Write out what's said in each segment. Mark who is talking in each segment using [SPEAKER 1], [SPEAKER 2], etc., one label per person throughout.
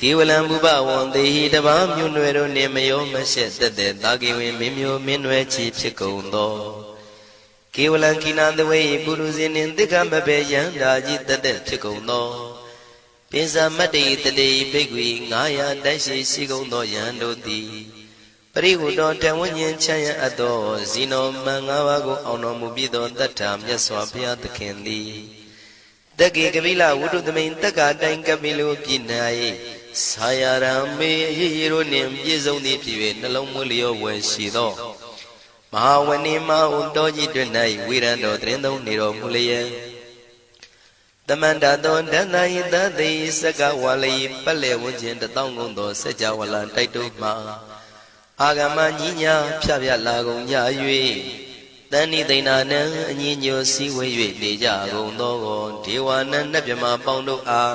[SPEAKER 1] ကေဝလံဘုဘဝံတေဟိတဘာမြွနွယ်တို့နှင့်မယောမရှက်သက်သက်တာကေဝင်မင်းမျိုးမင်းနွယ်ချီဖြစ်ကုန်သောကေဝလံကိနာတဝေပုရုဇဉ်နှင့်တိက္ခမဘေယံဓာကြီးသက်သက်ဖြစ်ကုန်သောပိစမတ္တိတတိဘိက္ခွေ900တိုက်ရှိရှိကုန်သောယံတို့သည်ပရိဟုတောတဝဉ္ဉ္ချမ်းရအပ်သောဇီနောမန်၅ပါးကိုအောင်တော်မူပြီးသောတတ္ထာမြတ်စွာဘုရားသခင်သည်တက္ကေကပိလဝုဒ္ဓသမိန်တက္ကတိုင်ကပိလုပြည်၌ ဆာယရံမေရေရေတို့နှင့်ပြည့်စုံသည်ဖြစ်၍နှလုံးမွေးလျောဝယ်ရှိသောမဟာဝဏိမဟုတောကြီးတွင်၌ဝိရံတော်တရင်သုံးနေတော်မူလျက်တမန္တသောဒန္တယိတသိစကဝါလိပက်လေဝန်းကျင်တထောင်ကုန်သောစัจ java လံတိုက်တို့မှာအာဂမညီညာဖြပြလာကုန်ကြ၍တန်ဤသိဏနံအညီညွတ်စည်းဝေး၍နေကြကုန်သောဒေဝနံနတ်မြမပေါင်းတို့အား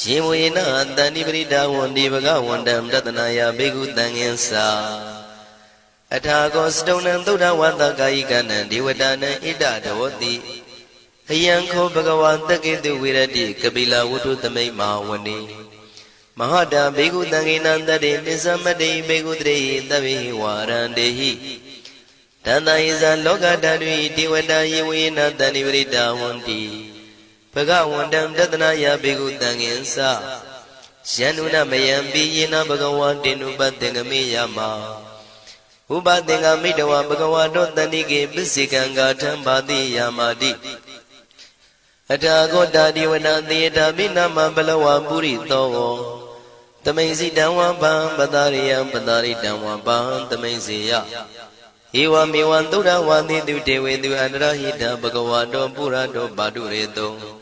[SPEAKER 1] ရှင်ဝေနတန္တိပရိဒါဝန္တိဘဂဝန္တံတတနာယဘိက္ခုတံငင်္စာအထာကောစတုံနံသုဒ္ဓဝတ္တကာယိကနံဒေဝတာနံဣဒတဝတိအယံခောဘဂဝါတက္ကေတုဝိရတိကပိလဝတ္ထုသမိတ်မာဝနေမဟာတာဘေကုတံကိနံတတေပစ္စမတေဘေကုတရေသဗ္ဗေဝါရန္တေဟိတန္တယဇာလောကဓာတုတိဝတ္တယေဝေနတဏိပရိတာဝန္တိ ဘဂဝန္တံတတနာယဘေကုတံငင်္စယန္နုနမယံပိယေနဘဂဝါတေနုပတေငမေယမဥပသင်္ကမိတဝဘဂဝါတောတဏိကေပစ္စေကံဂါထံပါတိယာမာတိအထာဂောတာဒီဝနာသေတာမိနာမဘလဝပုရိသောတမိန်စီတံဝပံပတာရိယံပတာရိတံဝပံတမိန်စီယဧဝမေဝံသုဒ္ဓဝါတိတုတေဝေတုအန္တရဟိတဘဂဝါတောပုရတောပါတုရေတော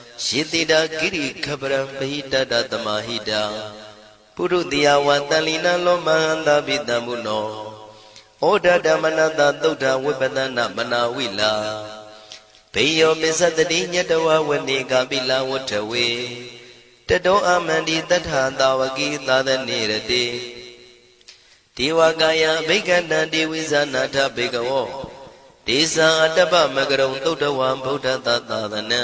[SPEAKER 1] ယေတိတာကိရိခပရံပဟိတတတမဟိတံပုပုရုတိယဝတန်လီနလောမဟန္တာပိတံမုနောဩဒဓမ္မနတသုဒ္ဓဝိပဒနာမနာဝိလာဘေယောပစ္စတတိညတဝဝနေကပိလဝတ္ထဝေတတောအမန္တိတထသာဝကိသာသနေရတိဒေဝကာယဘိက္ခဏံဒေဝိဇာနာထဘေကဝောဒေဇာအတ္တပမကရုံသုဒ္ဓဝံဗုဒ္ဓသာသာသနံ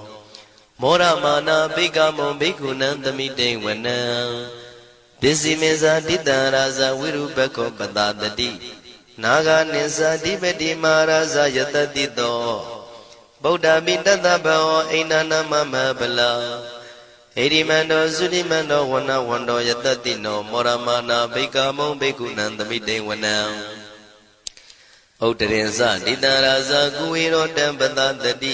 [SPEAKER 1] မောရမာနာဘိကမောဘိက္ခုနံသမိတေဝနံပစ္စည်းမေဇာတိတံရာဇဝိရုပခောပတာတတိနာဂနိသဓိပတိမာရာဇယတတိတောဗုဒ္ဓပိတတဘောအိန္ဒနာမမဗလာဣရိမန္တောသုတိမန္တောဝနဝန္တောယတတိနောမောရမနာဘိကမောဘိက္ခုနံသမိတေဝနံဥဒ္ဒရင်ဇတိတံရာဇကုဝေရောတံပတာတတိ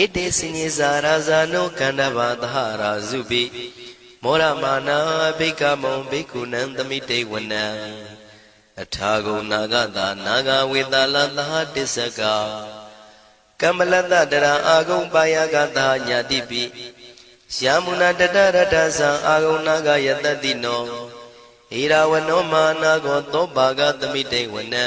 [SPEAKER 1] ဧတေစညေဇာရာဇာနောကန္တဘာသဟရာဇုပိမောရမာနာဘိကမုံဘိက္ခုနံသမိတေဝနံအထာဂုနာဂတာနာဂဝေတလသဟတစ္စကကမ္မလတ္တတရာအာဂုံပါယကတာညာတိပိယာမုနာတတရတသံအာဂုနာဂယတတိနောဣရာဝနောမာနာကောသောပါကသမိတေဝနံ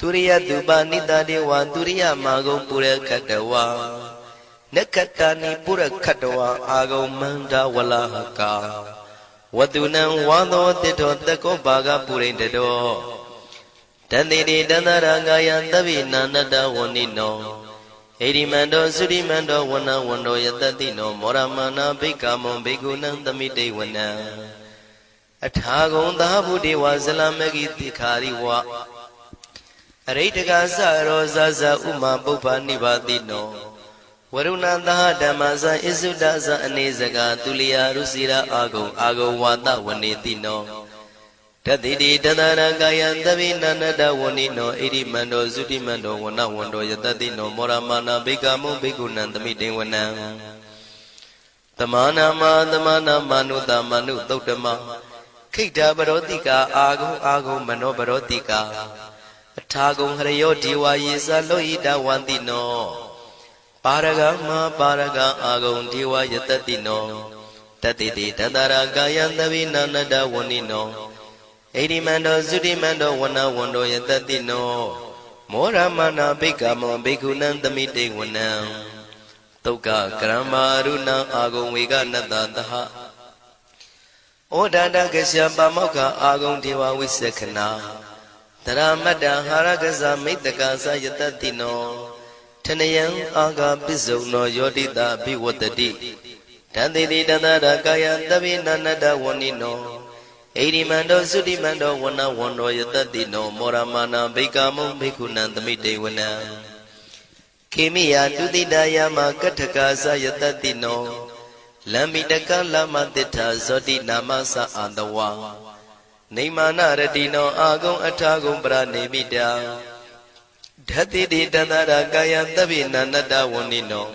[SPEAKER 1] သူရိယတုပနိတတေဝသူရိယမာဂုံပုရခတဝါနက္ခတနိပုရခတဝါအာဂုံမန္တဝလဟကာဝတုနံဝါသောတိတောတကောဘာဂပုရိတတောတန်တိတိတန္တရာဂာယသဗ္ဗိနာနတဝဏိနောဣရိမန္တောသုရိမန္တောဝနဝန္တောယတတိနောမောရမနာဘိက္ခမုံဘိက္ခုနံသမိတေဝနံအထာဂုံသာဗုဒေဝဇလမဂိတိခာရိဝ အရိတကသရောဇဇဥမာပုပ္ပနိဗ္ဗာတိနောဝရုဏသဟဓမ္မဇဣစုဒဇအနေစကသူလျာရုစီရာအာဂုံအာဂုံဝါဒဝနေတိနောတတိတိတတရကာယံသဗိနန္တဝဏိနောဣရိမန္တောသုတိမန္တောဝနဝန္တောယတတိနောမောရမာနာဘိကမုဘိကုဏံသမိတေဝနံတမနာမသမနာမနုတမနုသုတ်တမခိတ္တပရောတိကာအာဂုံအာဂုံမနောပရောတိကာ အထာဂုံဟရယောဒီဝါယေသလောဣတဝန္တိနောပါရဂမပါရဂအာဂုံဒီဝါယတတိနောတတိတိတတရာကာယံသဗိနန္တဝဏိနောဣရိမန္တောသုတိမန္တောဝနဝန္တောယတတိနောမောရမနာဘိက္ခမောဘိက္ခုနံသမိတေဝနံတုတ်ကကရမရုဏအာဂုံဝေကနတသဟဩဒန္တကရှပါမောက္ခအာဂုံဒေဝဝိသခနာ တရမတ္တဟာရကဇမိတ္တကသယတတိနောထနယံအာဂပစ္စုံနောယောတိတာဘိဝတ္တိတန်တိတိတတရကာယတဗိနန္တဝဏိနောဣရိမန္တောသုတိမန္တောဝနဝန္တောယတတိနောမောရမနာဘိကာမုံဘိက္ခုနံသမိတေဝနံခေမိယတုတိတယမကထကာသယတတိနောလမ္မိတကလမတိထာဇောတိနာမသအာတဝါ နေမာနရတိနောအာဂုံအထာဂုံပရနေမိတာဓတ္တိတိတန္တရာကာယသဗ္ဗိနန္တဝဏိနော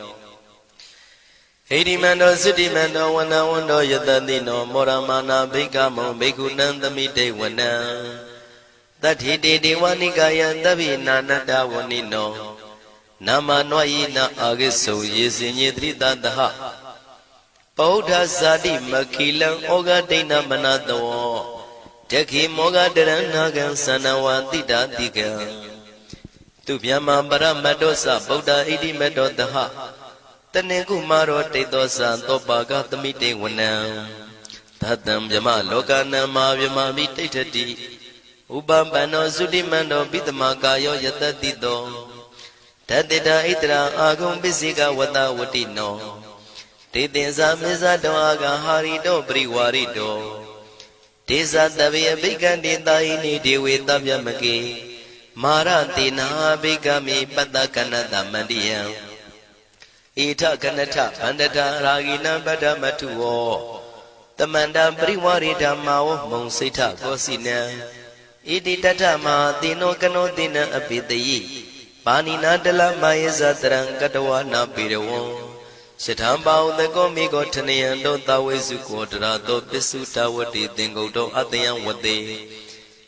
[SPEAKER 1] ဟိရိမန္တောသုတိမန္တောဝနဝန္တောယတတိနောမောရမနာဘိက္ခမောဘိက္ခုနံသမိတေဝနံတတ္ထိတေဒေဝနိကာယသဗ္ဗိနာနတဝဏိနောနာမနွယိနာအာဂိစုယေစင်ညေတိတတဟပောဓဇာတိမခိလံဩဃဒိဏမနတော တခိမောဃတရဏဂံသနဝတိတာတိကံသူဗျမပရမတ္တောသဗုဒ္ဓဣတိမတ္တောတဟတနေကုမာရောတိတ်သောသံသောပါကသမိတေဝနံသတံဗျမလောကနံမာဗျမမိတိဋ္ဌတိဥပပန္နောသုတိမန္တောပိတမကာယောယတတိတောတတေတာဣတရာအာဂုံပစ္စိကဝတဝတိနောတေတင်္ဇာမေဇတောအာဂဟာရိတောပရိဝါရိတော ဒေဇတဗေအဘိကံတေတာယိနိဒေဝေတဗျမကေမာရတေနာဘိကမိပတ္တကနတမန္တိယံဧထကနထဗန္တတာရာဂိနံပတ္တမထုဝောတမန္တပရိဝရိဓမ္မာဝမုံစိဋ္ဌကောစီနံဣတိတထမဟာတိနောကနောတိနံအပိတယိပါဏိနာတလမယေဇတရံကတဝနာပေရဝံ ရှထံပါဥတကောမိကောထနယံတောတဝေစုကောတရာတောပစ္စုတဝတိသင်္ကုတ်တောအတယံဝတေ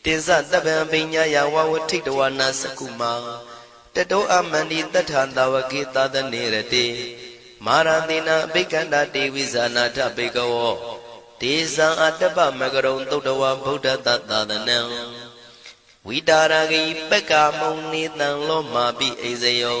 [SPEAKER 1] တင်စတပံပိညာယဝဝထိတဝနာစကုမာတတောအမန္တိတထံတဝကေသာသနေရတိမာရတိနာအဘိကန္တာတေဝိဇာနာထဘေကဝောဒေဇံအတ္တပမကရုံသုတ်တဝဗုဒ္ဓတသာသနံဝိတာရဂိပက္ကမုံနေတံလောမာပိအိဇယော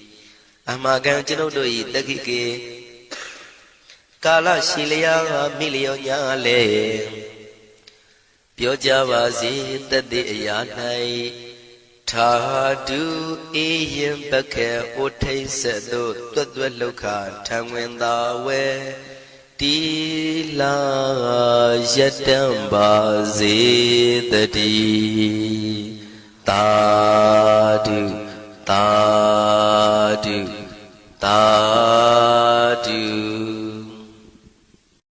[SPEAKER 1] အမကံကျွန်ုပ်တို့၏တက္ခိကေကာလရှိလျာမိလျောညာလေပြောကြပါစေတသက်အရာ၌ထာတုအေယံပခေဩထိတ်ဆက်သို့တွတ်တွတ်လောက်ခထံဝင်သာဝဲတီလာယတံပါစေတတိတာတု တာတု